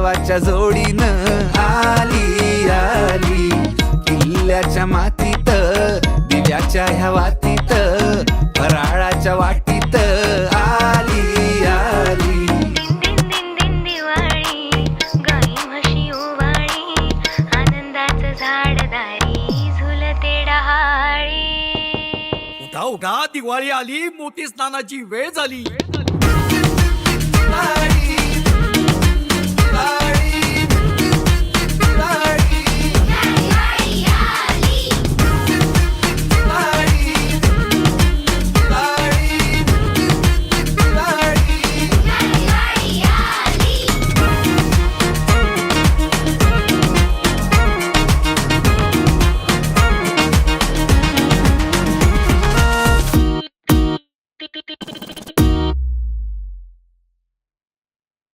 देवाच्या जोडीनं आली आली. किल्ल्याच्या मातीत दिव्याच्या ह्या वातीत फराळाच्या वाटीत आली आली. दिन दिन दिवाळी आनंदाचं झाड उठा उठा दिवाळी आली मोठी स्नानाची वेळ झाली.